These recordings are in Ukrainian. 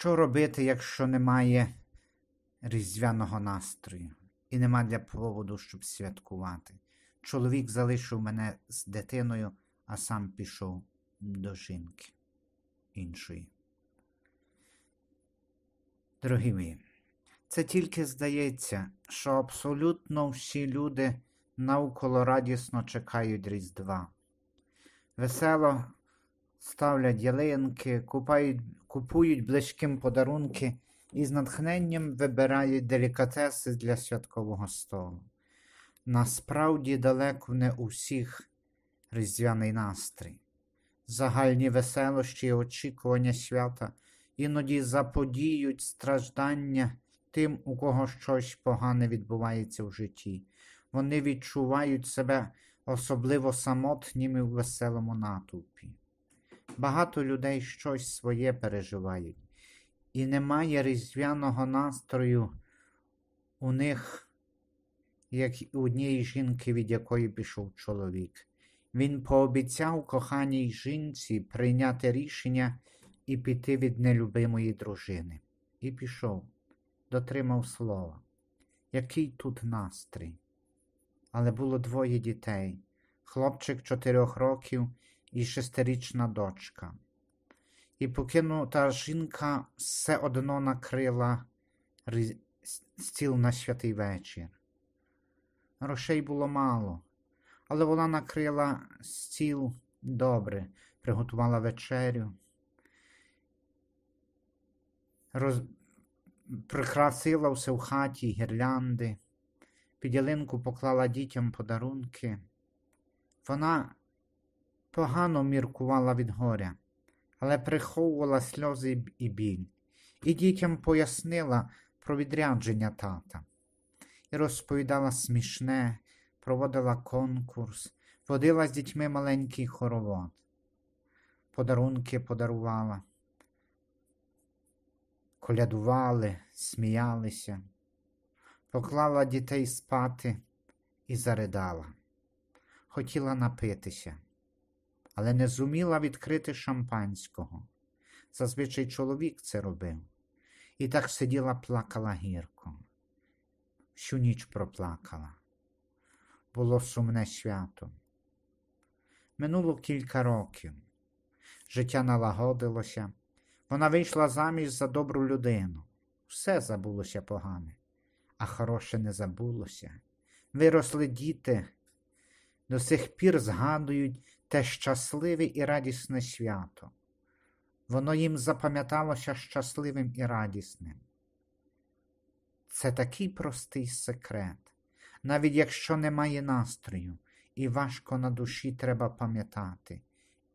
Що робити, якщо немає різдвяного настрою і нема для поводу, щоб святкувати? Чоловік залишив мене з дитиною, а сам пішов до жінки іншої. Дорогі мої, це тільки здається, що абсолютно всі люди навколо радісно чекають Різдва. Весело ставлять ялинки, купають, купують близьким подарунки і з натхненням вибирають делікатеси для святкового столу. Насправді далеко не у всіх різдвяний настрій. Загальні веселощі і очікування свята іноді заподіють страждання тим, у кого щось погане відбувається в житті. Вони відчувають себе особливо самотніми в веселому натовпі. Багато людей щось своє переживають, і немає різдвяного настрою у них, як і у однієї жінки, від якої пішов чоловік. Він пообіцяв коханій жінці прийняти рішення і піти від нелюбимої дружини. І пішов, дотримав слова. Який тут настрій? Але було двоє дітей хлопчик чотирьох років і шестирічна дочка. І покинута жінка все одно накрила стіл на святий вечір. Грошей було мало, але вона накрила стіл добре, приготувала вечерю, роз... прикрасила все в хаті гірлянди, під ялинку поклала дітям подарунки. Вона погано міркувала від горя, але приховувала сльози і біль, і дітям пояснила про відрядження тата, і розповідала смішне, проводила конкурс, водила з дітьми маленький хоровод, подарунки подарувала, колядували, сміялися, поклала дітей спати і заридала. Хотіла напитися але не зуміла відкрити шампанського. Зазвичай чоловік це робив. І так сиділа, плакала гірко. Всю ніч проплакала. Було сумне свято. Минуло кілька років. Життя налагодилося. Вона вийшла заміж за добру людину. Все забулося погане, а хороше не забулося. Виросли діти, до сих пір згадують те щасливе і радісне свято. Воно їм запам'яталося щасливим і радісним. Це такий простий секрет, навіть якщо немає настрою, і важко на душі треба пам'ятати,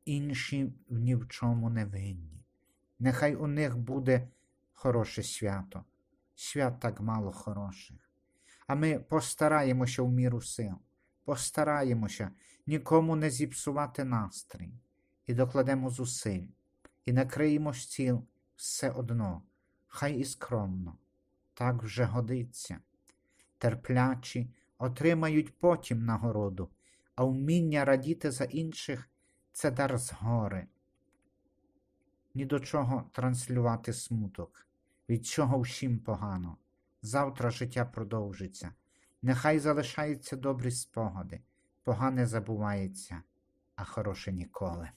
інші ні в чому не винні. Нехай у них буде хороше свято, свят так мало хороших. А ми постараємося в міру сил, постараємося нікому не зіпсувати настрій, і докладемо зусиль, і накриємо стіл все одно, хай і скромно, так вже годиться. Терплячі отримають потім нагороду, а вміння радіти за інших це дар згори. Ні до чого транслювати смуток, від чого всім погано. Завтра життя продовжиться. Нехай залишаються добрі спогади погане забувається, а хороше ніколи.